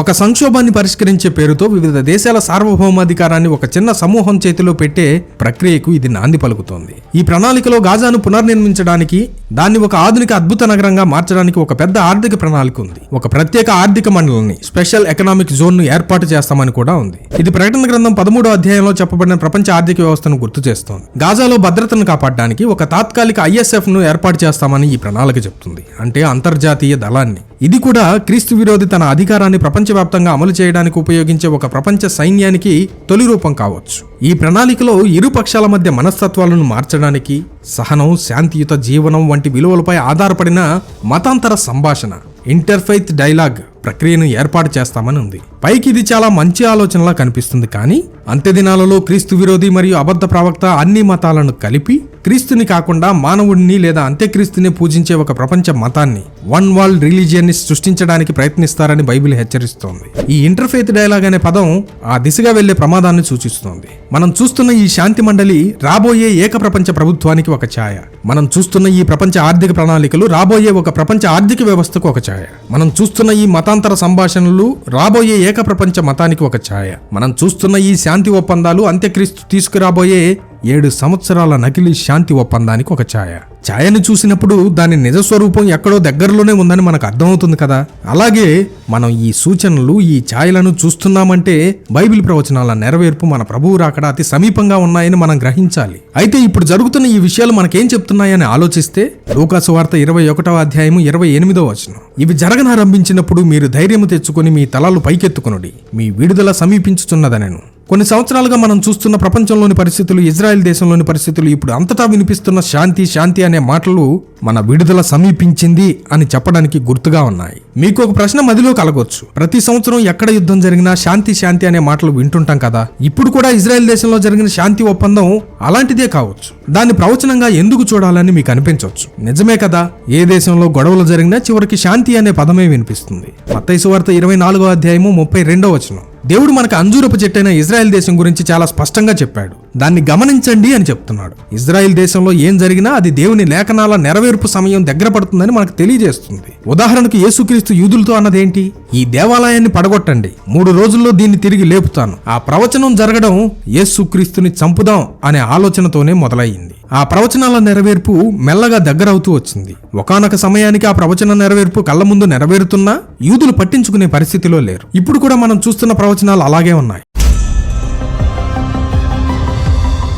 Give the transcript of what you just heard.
ఒక సంక్షోభాన్ని పరిష్కరించే పేరుతో వివిధ దేశాల సార్వభౌమాధికారాన్ని ఒక చిన్న సమూహం చేతిలో పెట్టే ప్రక్రియకు ఇది నాంది పలుకుతోంది. ఈ ప్రణాళికలో గాజాను పునర్నిర్మించడానికి దాన్ని ఒక ఆధునిక అద్భుత నగరంగా మార్చడానికి ఒక పెద్ద ఆర్థిక ప్రణాళిక ఉంది. ఒక ప్రత్యేక ఆర్థిక మండలిని స్పెషల్ ఎకనామిక్ జోన్ను ఏర్పాటు చేస్తామని కూడా ఉంది. ఇది ప్రకటన గ్రంథం పదమూడో అధ్యాయంలో చెప్పబడిన ప్రపంచ ఆర్థిక వ్యవస్థను గుర్తు చేస్తోంది. గాజాలో భద్రతను కాపాడడానికి ఒక తాత్కాలిక ఐఎస్ఎఫ్ను ఏర్పాటు చేస్తామని ఈ ప్రణాళిక చెప్తుంది. అంటే అంతర్జాతీయ దళాన్ని. ఇది కూడా క్రీస్తు విరోధి తన అధికారాన్ని ప్రపంచవ్యాప్తంగా అమలు చేయడానికి ఉపయోగించే ఒక ప్రపంచ సైన్యానికి తొలి రూపం కావచ్చు. ఈ ప్రణాళికలో ఇరు పక్షాల మధ్య మనస్తత్వాలను మార్చడానికి సహనం శాంతియుత జీవనం వంటి విలువలపై ఆధారపడిన మతాంతర సంభాషణ ఇంటర్ఫైత్ డైలాగ్ ప్రక్రియను ఏర్పాటు చేస్తామని ఉంది. పైకి ఇది చాలా మంచి ఆలోచనలా కనిపిస్తుంది కానీ అంత్యదినాలలో క్రీస్తు విరోధి మరియు అబద్ధ ప్రవక్త అన్ని మతాలను కలిపి క్రీస్తుని కాకుండా మానవుడిని లేదా అంత్యక్రీస్తుని పూజించే ఒక ప్రపంచ మతాన్ని వన్ వరల్డ్ రిలీజియన్ని సృష్టించడానికి ప్రయత్నిస్తారని బైబిల్ హెచ్చరిస్తోంది. ఈ ఇంటర్ఫేత్ డైలాగ్ అనే పదం ఆ దిశగా వెళ్ళే ప్రమాదాన్ని సూచిస్తోంది. మనం చూస్తున్న ఈ శాంతి మండలి రాబోయే ఏక ప్రపంచ ప్రభుత్వానికి ఒక ఛాయ. మనం చూస్తున్న ఈ ప్రపంచ ఆర్థిక ప్రణాళికలు రాబోయే ఒక ప్రపంచ ఆర్థిక వ్యవస్థకు ఒక ఛాయ. మనం చూస్తున్న ఈ మతాంతర సంభాషణలు రాబోయే ఏక ప్రపంచ మతానికి ఒక ఛాయ. మనం చూస్తున్న ఈ శాంతి ఒప్పందాలు అంత్యక్రీస్తు తీసుకురాబోయే ఏడు సంవత్సరాల నకిలీ శాంతి ఒప్పందానికి ఒక ఛాయ. ఛాయను చూసినప్పుడు దాని నిజ స్వరూపం ఎక్కడో దగ్గరలోనే ఉందని మనకు అర్థమవుతుంది కదా. అలాగే మనం ఈ సూచనలు ఈ ఛాయలను చూస్తున్నామంటే బైబిల్ ప్రవచనాల నెరవేర్పు మన ప్రభువు రాకడ అతి సమీపంగా ఉన్నాయని మనం గ్రహించాలి. అయితే ఇప్పుడు జరుగుతున్న ఈ విషయాలు మనకేం చెప్తున్నాయని ఆలోచిస్తే లోకాసు వార్త ఇరవై ఒకటవ అధ్యాయము ఇరవై ఎనిమిదో వచనం. ఇవి జరగనారంభించినప్పుడు మీరు ధైర్యము తెచ్చుకొని మీ తలలు పైకెత్తుకునుడి. మీ విడుదల సమీపించుచున్నదనెను. కొన్ని సంవత్సరాలుగా మనం చూస్తున్న ప్రపంచంలోని పరిస్థితులు ఇజ్రాయెల్ దేశంలోని పరిస్థితులు ఇప్పుడు అంతటా వినిపిస్తున్న శాంతి శాంతి అనే మాటలు మన విడుదల సమీపించింది అని చెప్పడానికి గుర్తుగా ఉన్నాయి. మీకు ఒక ప్రశ్న మదిలో కలగొచ్చు. ప్రతి సంవత్సరం ఎక్కడ యుద్ధం జరిగినా శాంతి శాంతి అనే మాటలు వింటుంటాం కదా. ఇప్పుడు కూడా ఇజ్రాయెల్ దేశంలో జరిగిన శాంతి ఒప్పందం అలాంటిదే కావచ్చు. దాన్ని ప్రవచనంగా ఎందుకు చూడాలని మీకు అనిపించవచ్చు? నిజమే కదా ఏ దేశంలో గొడవలు జరిగినా చివరికి శాంతి అనే పదమే వినిపిస్తుంది. మత్తైసు వార్త ఇరవై నాలుగో అధ్యాయము ముప్పై రెండో వచనం. దేవుడు మనకు అంజూరపు చెట్టైన ఇజ్రాయెల్ దేశం గురించి చాలా స్పష్టంగా చెప్పాడు. దాన్ని గమనించండి అని చెప్తున్నాడు. ఇజ్రాయెల్ దేశంలో ఏం జరిగినా అది దేవుని లేఖనాల నెరవేర్పు సమయం దగ్గర పడుతుందని మనకు తెలియజేస్తుంది. ఉదాహరణకు యేసుక్రీస్తు యూదులతో అన్నదేంటి? ఈ దేవాలయాన్ని పడగొట్టండి. మూడు రోజుల్లో దీన్ని తిరిగి లేపుతాను. ఆ ప్రవచనం జరగడం యేసుక్రీస్తుని చంపుదాం అనే ఆలోచనతోనే మొదలయ్యింది. ఆ ప్రవచనాల నెరవేర్పు మెల్లగా దగ్గరవుతూ వచ్చింది. ఒకానొక సమయానికి ఆ ప్రవచన నెరవేర్పు కళ్ళ ముందు నెరవేరుతున్నా యూదులు పట్టించుకునే పరిస్థితిలో లేరు. ఇప్పుడు కూడా మనం చూస్తున్న ప్రవచనాలు అలాగే ఉన్నాయి.